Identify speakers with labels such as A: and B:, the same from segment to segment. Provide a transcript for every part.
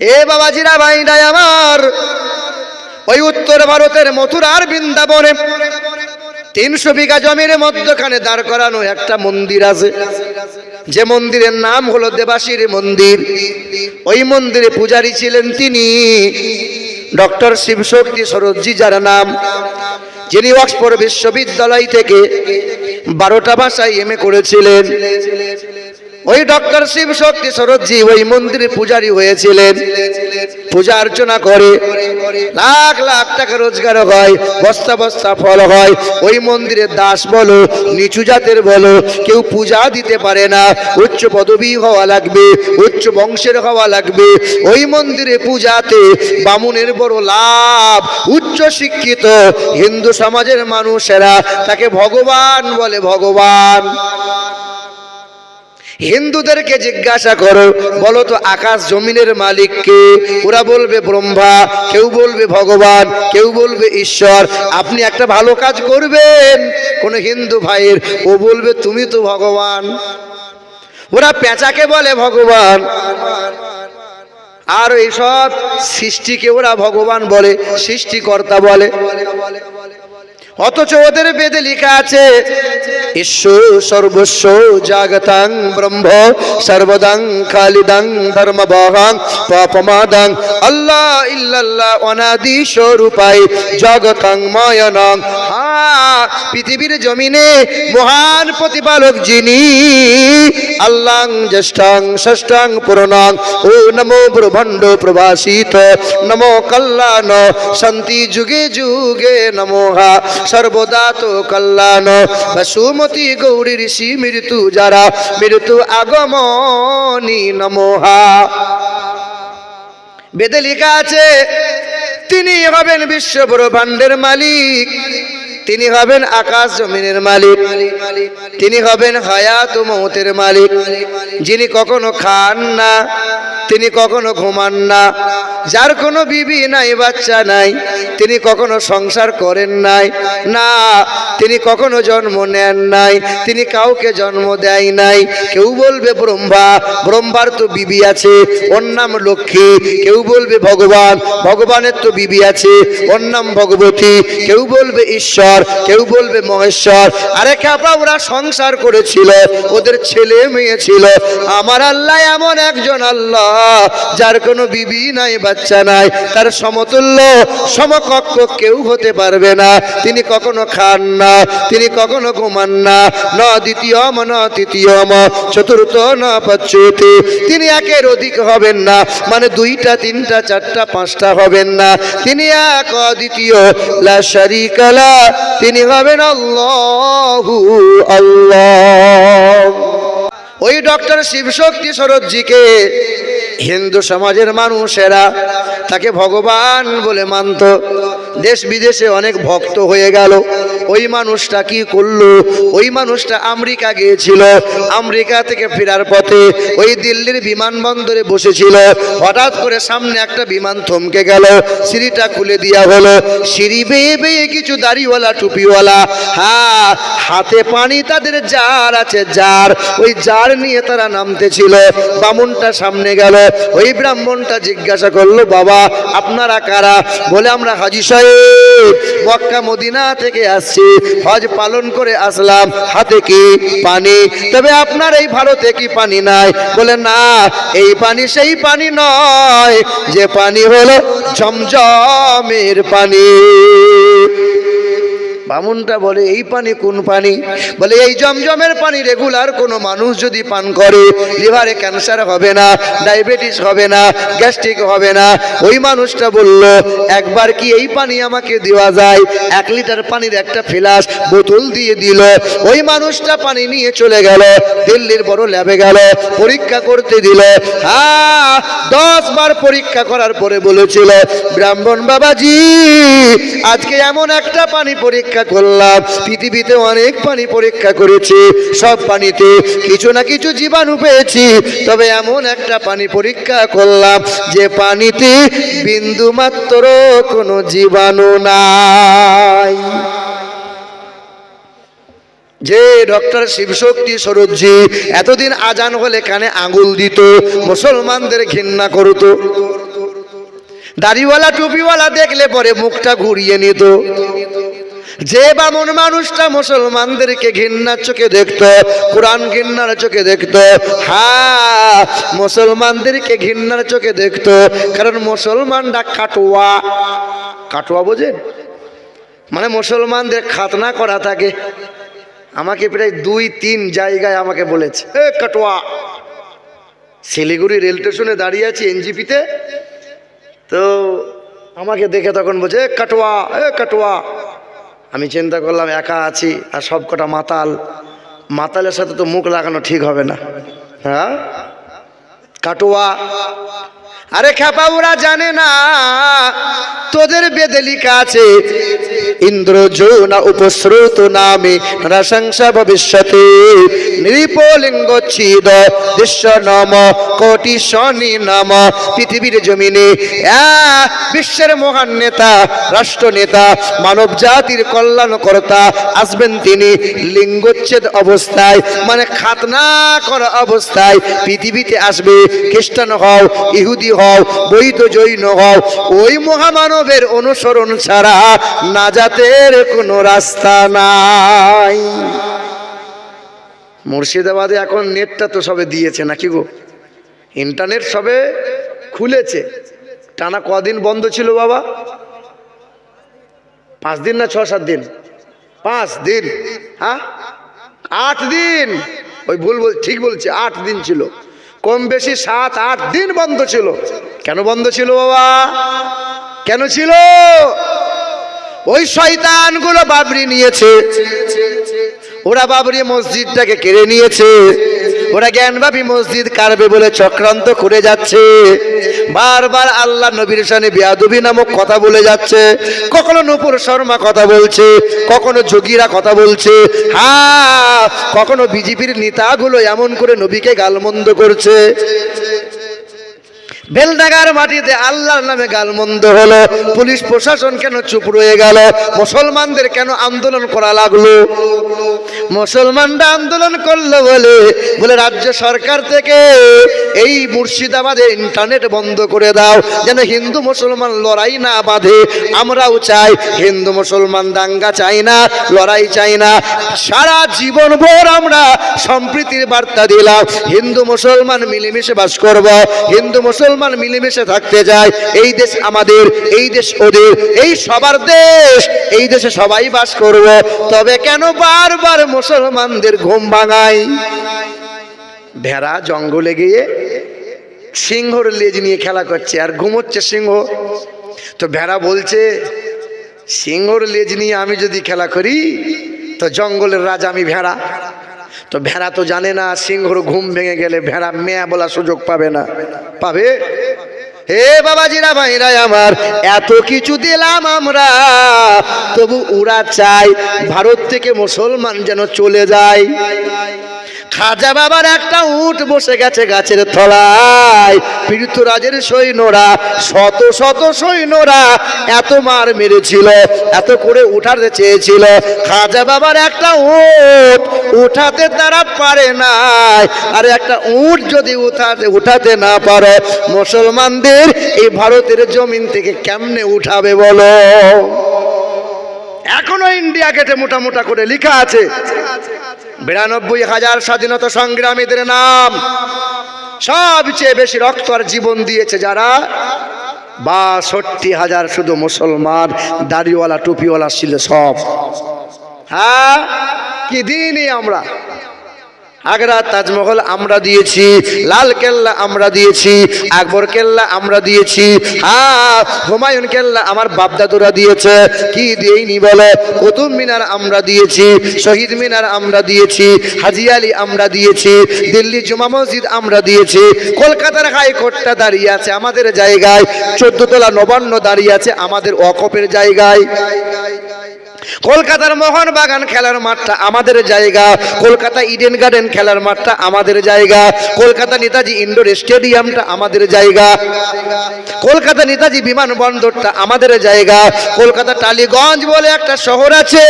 A: এ বাবাজিরা ভাইরাই আমার। ওই উত্তর ভারতের মথুরার বৃন্দাবনে তিনশো বিঘা জমির মধ্যখানে দাঁড় করানো একটা মন্দির আছে। যে মন্দিরের নাম হলো দেবাসীর মন্দির। ওই মন্দিরে পূজারী ছিলেন তিনি। ডক্টর শিবশক্তি সরোজি যার নাম। যিনি অক্সফোর্ড বিশ্ববিদ্যালয় থেকে বারোটা ভাষায় এম করেছিলেন। ওই ডক্টর শিব শক্তি সরোজি ওই মন্দিরে পূজারী হয়েছিলেন। পূজা অর্চনা করে। লাখ লাখ টাকা রোজগার হয়, বস্তা বস্তা ফল হয়। ওই মন্দিরের দাস বলো, নিচু জাতের বলো, কেউ পূজা দিতে পারে না। উচ্চ পদবী হওয়া লাগবে, উচ্চ বংশের হওয়া লাগবে। ওই মন্দিরে পূজাতে বামুনের বড় লাভ। উচ্চ শিক্ষিত হিন্দু সমাজের মানুষেরা তাকে ভগবান বলে ভগবান। হিন্দুদেরকে জিজ্ঞাসা করো, বলো তো আকাশ জমিনের মালিককে ওরা বলবে ব্রহ্মা, কেউ বলবে ভগবান, কেউ বলবে ঈশ্বর। আপনি একটা ভালো কাজ করবেন। কোন হিন্দু ভাইয়ের, ও বলবে, তুমি তো ভগবান। ওরা পেঁচাকে বলে, ভগবান। আর এইসব সৃষ্টিকে ওরা ভগবান বলে, সৃষ্টিকর্তা বলে। অথচ ওদের বেদে লেখা আছে, ঈশ্বর সর্বস্ব জাগতাং ব্রহ্ম, সর্বদাং খালিদাং ধর্মবহাং পাপমাদাং, আল্লাহ ইল্লাল্লাহ অনাদি স্বরূপাই জগতাং ময়নং। পৃথিবীর জমিনে মহান প্রতিপালক যিনি, আল্লাং জ্যেষ্ঠাং ষষ্ঠাং পুরনাং, ও নমো ব্রহ্মাণ্ড প্রভাসিত নমো কল্যাণ, শান্তি যুগে যুগে নমো হা সর্বদা তো কল্যাণ। সুমতি গৌরী ঋষি, মৃত্যু যারা, মৃত্যু আগমনী নমোহা। বেদে লিখা আছে, তিনি হবেন বিশ্ব ব্রহ্মাণ্ডের মালিক। তিনি হবেন আকাশ জমিনের মালিক। তিনি হবেন হায়াত ও মৌতের মালিক। যিনি কখনো খান না, তিনি কখনো ঘুমান না। যার কোনো বিবি নাই, বাচ্চা নাই, তিনি কখনো সংসার করেন নাই, না, তিনি কখনো জন্ম নেন নাই, তিনি কাউকে জন্ম দেয় নাই। কেউ বলবে ব্রহ্মা, ব্রহ্মার তো বিবি আছে, ওর নাম লক্ষ্মী। কেউ বলবে ভগবান, ভগবানের তো বিবি আছে, ওর নাম ভগবতী। কেউ বলবে ঈশ্বর কেউ বলবে মহেশ্বর, আরে খাপা ওরা সংসার করেছিল, ওদের ছেলে মেয়ে ছিল, আমার আল্লাহ এমন একজন আল্লাহ, যার কোনো বিবি নাই, বাচ্চা নাই, তার সমতুল্য, সমকক্ষ কেউ হতে পারবে না, তিনি কখনো খান না, তিনি কখনো ঘুমান না, ন দ্বিতীয়ম, ন তৃতীয়ম, চতুর্থ, ন পচ্যুতি তিনি একের অধিক হবেন না মানে দুইটা, তিনটা, চারটা, পাঁচটা হবেন না, তিনি এক অদ্বিতীয়, লা শারিকালা তিনি হবেন আল্লাহু আল্লাহ। ওই ডক্টর শিবশক্তি শরৎজিকে হিন্দু সমাজের মানুষেরা তাকে ভগবান বলে মানত। দেশ বিদেশে অনেক ভক্ত হয়ে গেল। ওই মানুষটা কি করল? ওই মানুষটা আমেরিকা গিয়েছিল। আমেরিকা থেকে ফেরার পথে ওই দিল্লির বিমানবন্দরে বসেছিল। হঠাৎ করে সামনে একটা বিমান থমকে গেল। সিঁড়িটা খুলে দেওয়া হলো। সিঁড়ি বেয়ে বেয়ে কিছু দাড়িওয়ালা, টুপিওয়ালা হ্যাঁ হাতে পানি তাদের জার আছে জার ওই জার নিয়ে তারা নামতেছিল। বামুনটা সামনে গেল। ওই ব্রাহ্মণটা জিজ্ঞাসা করল, বাবা, আপনারা কারা? বলে, আমরা হাজি সাহেব। মক্কা মদিনা থেকে আসছি। হজ পালন করে আসলাম। হাতে কি পানি? তবে আপনার এই ভারতে কি পানি নাই? বলে, না, এই পানি সেই পানি নয়। যে পানি হলো ঝমঝমের পানি। বামুনটা বলে, এই পানি কোন পানি? বলে, এই জমজমের পানি রেগুলার কোনো মানুষ যদি পান করে, লিভারে ক্যান্সার হবে না, ডায়াবেটিস হবে না, গ্যাস্ট্রিক হবে না। ওই মানুষটা বলল, একবার কি এই পানি আমাকে দেওয়া যায়? এক লিটার পানির একটা ফ্লাস বোতল দিয়ে দিল। ওই মানুষটা পানি নিয়ে চলে গেল, দিল্লির বড় ল্যাবে গেল, পরীক্ষা করতে দিল। হ্যাঁ দশ বার পরীক্ষা করার পরে বলেছিল, ব্রাহ্মণ বাবাজি, আজকে এমন একটা পানি পরীক্ষা করলাম। পৃথিবীতে অনেক পানি পরীক্ষা করেছি। সব পানিতে কিছু না কিছু জীবাণু পেয়েছি। তবে এমন একটা পানি পরীক্ষা করলাম যে পানিতে বিন্দু মাত্র কোনো জীবাণু নাই। যে ডক্টর শিবশক্তি সরোজি এতদিন আজান হলে কানে আঙুল দিত, মুসলমানদের ঘৃণা করতো। দাড়িওয়ালা, টুপিওয়ালা দেখলে পরে মুখটা ঘুরিয়ে নিত। যে বামন মানুষটা মুসলমানদেরকে ঘৃণার চোখে দেখতো, কোরআন ঘৃণার চোখে দেখতো হ্যাঁ মুসলমানদেরকে ঘৃণার চোখে দেখতো, কারণ মুসলমানরা কাটোয়া। কাটোয়া বোঝেন? মানে মুসলমানদের খাতনা করা থাকে। আমাকে প্রায় দুই, তিন জায়গায় আমাকে বলেছে, এ কাটোয়া। শিলিগুড়ি রেল স্টেশনে দাঁড়িয়ে আছি এনজিপিতে। তো আমাকে দেখে তখন বলছে কাটোয়া, এ কাটোয়া। আমি চিন্তা করলাম, একা আছি আর সব কটা মাতাল। মাতালের সাথে তো মুখ লাগানো ঠিক হবে না। হ্যাঁ? কাটোয়া। আরে খেপা ওরা জানে না। তোদের বেদে লিখা আছে। ইন্দ্র যৌনা উপস্রুত নামে, নরসংসা ভবিষ্যতে। নৃপলিঙ্গ ছিদ, দৃশ্য নম, কোটি শনি নাম, পৃথিবীর জমিনে। বিশ্বের মহান নেতা রাষ্ট্র নেতা মানব জাতির কল্যাণ কর্তা আসবেন তিনি লিঙ্গচ্ছেদ অবস্থায় মানে খাতনা করা অবস্থায় পৃথিবীতে আসবে। খ্রিস্টান হও, ইহুদি হও বৈধ জৈন হও। ওই মহামানবের অনুসরণ ছাড়া নাজাতের কোনো রাস্তা নাই। মুর্শিদাবাদে এখন নেটটা তো সবে দিয়েছে নাকি গো? ইন্টারনেট সবে খুলেছে। টানা কদিন বন্ধ ছিল বাবা? পাঁচ দিন না ছ সাত দিন? পাঁচ দিন। হ্যাঁ? আট দিন। ওই ভুল বল ঠিক বলছে, আট দিন ছিল। কম বেশি সাত, আট দিন বন্ধ ছিল। কেন বন্ধ ছিল বাবা? কেন ছিল? ওই শয়তানগুলো বাবরি নিয়েছে। ওরা বাবরি মসজিদটাকে কেড়ে নিয়েছে। ওরা জ্ঞানবাপী মসজিদ কারবে বলে চক্রান্ত করে যাচ্ছে। বারবার আল্লাহ নবীর সানে বিয়াদবি নামক কথা বলে যাচ্ছে, কখনো নূপুর শর্মা কথা বলছে, কখনো যোগীরা কথা বলছে হ্যাঁ কখনো বিজেপির নেতাগুলো এমন করে নবীকে গালমন্দ করছে। বেলডাগার মাটিতে আল্লাহর নামে গালমন্দ হলো। পুলিশ প্রশাসন কেন চুপ রয়ে গেল? মুসলমানদের কেন আন্দোলন করা লাগল? মুসলমানরা আন্দোলন করল বলে বলে রাজ্য সরকার থেকে এই মুর্শিদাবাদে ইন্টারনেট বন্ধ করে দাও, যেন হিন্দু মুসলমান লড়াই না বাঁধে। আমরাও চাই, হিন্দু মুসলমান দাঙ্গা চাই না, লড়াই চাই না। সারা জীবন ভোর আমরা সম্প্রীতির বার্তা দিলাম, হিন্দু মুসলমান মিলেমিশে বাস করব, হিন্দু মুসলমান মিলেমিশে থাকতে যায়। এই দেশ আমাদের, এই দেশ ওদের, এই সবার দেশ। এই দেশে সবাই বাস করব। তবে কেন বারবার মুসলমানদের ঘুম ভাঙাই ভেড়া জঙ্গলে গিয়ে সিংহর লেজ নিয়ে খেলা করছে আর ঘুমোচ্ছে সিংহ। তো ভেড়া বলছে, সিংহর লেজ নিয়ে আমি যদি খেলা করি, তো জঙ্গলের রাজা আমি ভেড়া। তো ভেড়া তো জানে না, সিংহর ঘুম ভেঙে গেলে ভেড়া মেয়া বলা সুযোগ পাবে না। পাবে? হে বাবাজিরা ভাইরা আমার, এত কিছু দিলাম আমরা, তবু ওরা চাই, ভারত থেকে মুসলমান যেন চলে যায়। খাজা বাবার একটা উট বসে গেছে গাছের তলায়। পৃথুরাজের সৈন্যরা, শত শত সৈন্যরা এত মার মেরেছিল, এত করে উঠাতে চেয়েছিল। খাজা বাবার একটা উট উঠাতে তারা পারে নাই। আর একটা উট যদি উঠাতে উঠাতে না পারে, মুসলমানদের এই ভারতের জমিন থেকে কেমনে উঠাবে বলো? এখনও ইন্ডিয়া গেটে মোটা মোটা করে লেখা আছে। বিরানব্বই হাজার স্বাধীনতা সংগ্রামীদের নাম সবচেয়ে বেশি রক্ত আর জীবন দিয়েছে যারা বাষট্টি হাজার শুধু মুসলমান, দাড়িওয়ালা, টুপিওয়ালা ছিল সব। হ্যাঁ? কি দিনই আমরা? আগ্রা তাজমহল আমরা দিয়েছি, লাল কেল্লা আমরা দিয়েছি, আকবর কেল্লা আমরা দিয়েছি হ্যাঁ হুমায়ুন কেল্লা আমার বাপদাদুরা দিয়েছে, কি দিইনি বলে? কুতুব মিনার আমরা দিয়েছি, শহীদ মিনার আমরা দিয়েছি, হাজি আলী আমরা দিয়েছি, দিল্লি জুমা মসজিদ আমরা দিয়েছি, কলকাতার হাইকোর্টটা দাঁড়িয়ে আছে আমাদের জায়গায় চোদ্দ তলা নবান্ন দাঁড়িয়ে আছে আমাদের অকপের জায়গায়। কলকাতার মোহনবাগান খেলার মাঠটা আমাদের জায়গা, কলকাতা ইডেন গার্ডেন খেলার মাঠটা আমাদের জায়গা। কলকাতা নেতাজি ইন্ডোর স্টেডিয়ামটা আমাদের জায়গা। কলকাতা নেতাজি বিমানবন্দরটা আমাদের জায়গা। কলকাতা টালিগঞ্জ বলে একটা শহর আছে।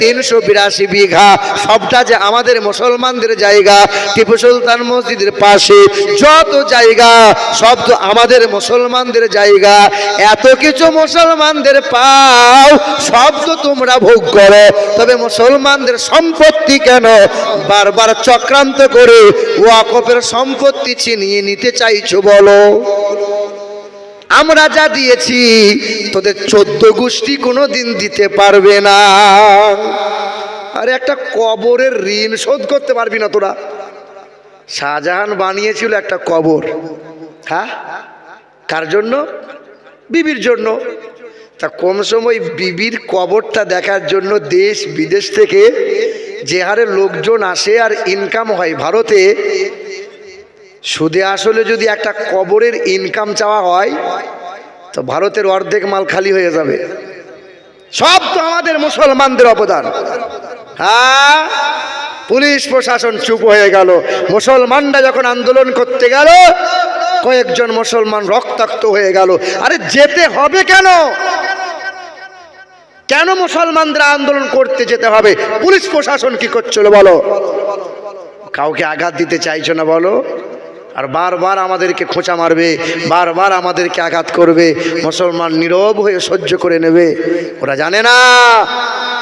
A: তিনশো বিরাশি বিঘা। সবটা যে আমাদের মুসলমানদের জায়গা। টিপু সুলতান মসজিদের পাশে যত জায়গা, সব তো আমাদের মুসলমানদের জায়গা। এত কিছু মুসলমানদের পাও, সব তো তোমরা ভোগ করো। তবে মুসলমানদের সম্পত্তি কেন? বারবার চক্রান্ত করে ওয়াকফের সম্পত্তি ছিনিয়ে নিতে চাইছো বলো। আমরা যা দিয়েছি, তোদের চোদ্দ গোষ্ঠী কোনো দিন দিতে পারবে না। আরে একটা কবরের ঋণ শোধ করতে পারবি না তোরা। শাহজাহান বানিয়েছিল একটা কবর। হ্যাঁ? কার জন্য? বিবির জন্য। তা কম সময় বিবির কবরটা দেখার জন্য দেশ বিদেশ থেকে যে হারে লোকজন আসে আর ইনকাম হয় ভারতে, সুদে আসলে যদি একটা কবরের ইনকাম চাওয়া হয়, তো ভারতের অর্ধেক মাল খালি হয়ে যাবে। সব তো আমাদের মুসলমানদের অবদান। হ্যাঁ? পুলিশ প্রশাসন চুপ হয়ে গেল। মুসলমানরা যখন আন্দোলন করতে গেল, কয়েকজন মুসলমান রক্তাক্ত হয়ে গেল। আরে যেতে হবে কেন? কেন মুসলমানদের আন্দোলন করতে যেতে হবে? পুলিশ প্রশাসন কি করছিল বলো? কাউকে আঘাত দিতে চাইছো না বলো? আর বারবার আমাদেরকে খোঁচা মারবে, বারবার আমাদেরকে আঘাত করবে, মুসলমান নীরব হয়ে সহ্য করে নেবে। ওরা জানে না,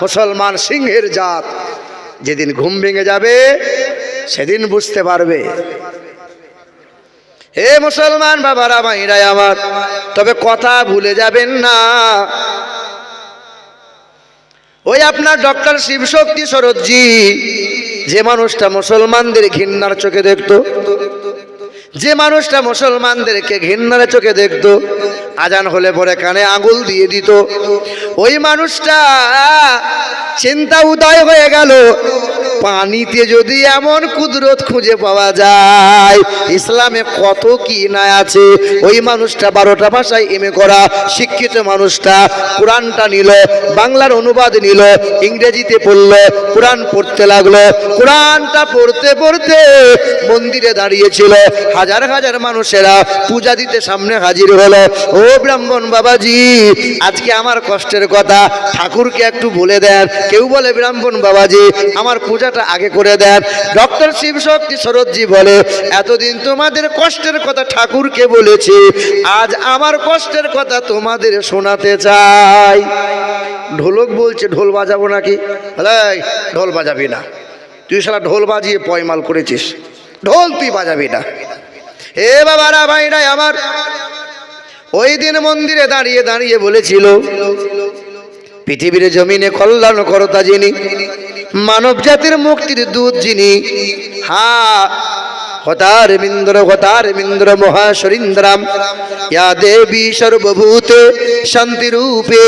A: মুসলমান সিংহের জাত। যেদিন ঘুম ভেঙে যাবে, সেদিন বুঝতে পারবে। হে মুসলমান বাবারা, মাইরাই আমার, তবে কথা ভুলে যাবেন না। ওই আপনার ডক্টর শিবশক্তি শরৎজি, যে মানুষটা মুসলমানদের ঘৃণার চোখে দেখত, যে মানুষটা মুসলমানদেরকে ঘৃণার চোখে দেখত, আজান হলে পরে কানে আঙুল দিয়ে দিত। ওই মানুষটা চিন্তা উদয় হয়ে গেল। পানিতে যদি এমন কুদরত খুঁজে পাওয়া যায়, ইসলামে কত কি না আছে? ওই মানুষটা বারোটা ভাষায় এমএ করা, শিক্ষিত মানুষটা কোরআনটা নিল, বাংলার অনুবাদ নিল, ইংরেজিতে পড়ল, কোরআন পড়তে লাগল। কোরআনটা পড়তে পড়তে মন্দিরে দাঁড়িয়েছিল। হাজার হাজার মানুষেরা পূজা দিতে সামনে হাজির হলো। ও ব্রাহ্মণ বাবাজি, আজকে আমার কষ্টের কথা, ঠাকুরকে একটু বলে দেন। কেউ বলে ব্রাহ্মণ বাবাজি আমার পূজাটা আগে করে দেন। ডক্টর শিব শক্তি শরৎজি বলে এতদিন তোমাদের কষ্টের কথা ঠাকুরকে বলেছি আজ আমার কষ্টের কথা তোমাদের শোনাতে চাই। ঢোলক বলছে ঢোল বাজাবো নাকি? এই, ঢোল বাজাবি না। তুই সারা ঢোল বাজিয়ে পয়মাল করেছিস। ঢোল তুই বাজাবি না। এ বাবারা ভাইরাই আমার। ওই দিন মন্দিরে দাঁড়িয়ে দাঁড়িয়ে বলেছিল পৃথিবীর জমিনে কল্যাণ করতা যিনি। মানব জাতির মুক্তির দুধ যিনি। হা হতার মিন্দ্র হতার মিন্দ্র মহাশরীন্দ্রাম। ইয়া দেবী সর্বভূতে শান্তি রূপে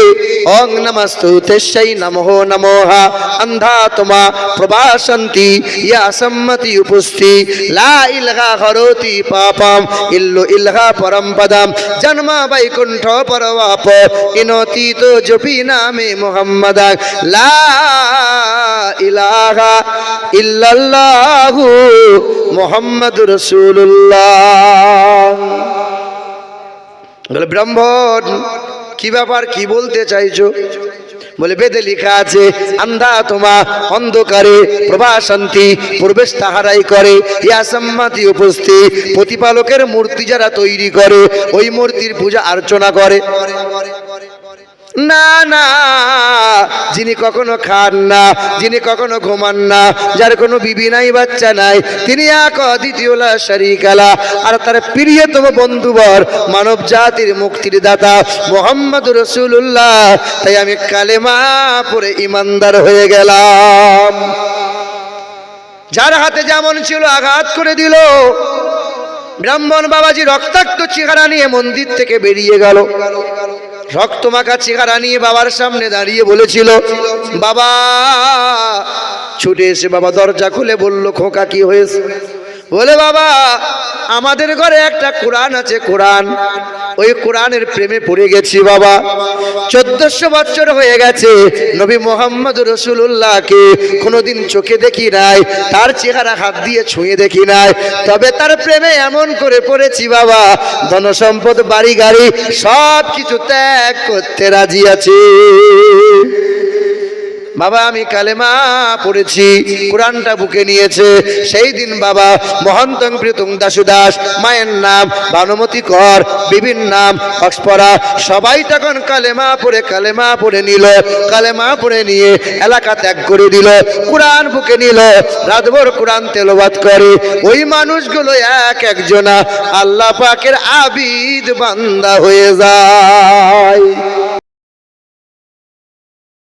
A: অং নমস্তু তেসাই নমঃ নমঃ। অন্ধাত্মা প্রভাসন্তি ইয়া সম্মতি উপস্থি লা ইলহা হরতি পাপম, ইল্লু ইলহা পরম পদম। জন্ম বৈকুণ্ঠ পরবাপ ইনতীত জপি নামে মোহাম্মদ। লা ইলাহা ইল্লাল্লাহু মোহাম্মদুর রাসূলুল্লাহ বলে, ব্রাহ্মণ, কি ব্যাপার, কি বলতে চাইছো? বলে, বেদে লেখা আছে, আন্ধা তোমা অন্ধকারে প্রভাশান্তি প্রবেশ তাহারাই করে। ইয়া সম্মাতি উপস্থিত, প্রতিপালকের মূর্তি যারা তৈরি করে, ওই মূর্তির পূজা অর্চনা করে। না না। যিনি কখনো খান না, যিনি কখনো ঘুমান না, যার কোনো বিবি নাই, বাচ্চা নাই, তিনি এক দ্বিতীয়লা শরিকালা আর তার প্রিয়তম বন্ধুবর মানব জাতির মুক্তির দাতা মোহাম্মদ রসুল্লাহ তাই আমি কালেমা পরে ইমানদার হয়ে গেলাম। যার হাতে যেমন ছিল আঘাত করে দিল ব্রাহ্মণ বাবাজি রক্তাক্ত চেহারা নিয়ে মন্দির থেকে বেরিয়ে গেল। রক্ত মাখা চেহারা নিয়ে বাবার সামনে দাঁড়িয়ে বলেছিল, বাবা, ছুটে এসে বাবা দরজা খুলে বলল, খোকা, কি হয়েছে? বলে বাবা, আমাদের ঘরে একটা কোরআন আছে, কোরআন। ওই কোরআনের প্রেমে পড়ে গেছি বাবা। চোদ্দশো বছর হয়ে গেছে, নবী মোহাম্মদ রসুল্লাহকে কোনোদিন চোখে দেখি নাই, তার চেহারা হাত দিয়ে ছুঁয়ে দেখি নাই। তবে তার প্রেমে এমন করে পড়েছি বাবা, ধনসম্পদ, বাড়ি গাড়ি সব কিছু ত্যাগ করতে রাজি আছি। বাবা, আমি কালেমা পড়েছি, কোরআনটা বুকে নিয়েছে। সেই দিন বাবা, মহন্তং প্রীতং দাসুদাস, মায়ের নাম ভানুমতি কর বিভিন্ন নাম অক্সপরা সবাই তখন কালেমা পড়ে কালেমা পড়ে নিল, কালেমা পড়ে নিয়ে এলাকা ত্যাগ করে দিল, কোরআন বুকে নিল, রাতভর কোরআন তেলবাদ করে। ওই মানুষগুলো এক একজনা, আল্লাহ পাকের আবিদ বান্দা হয়ে যায়।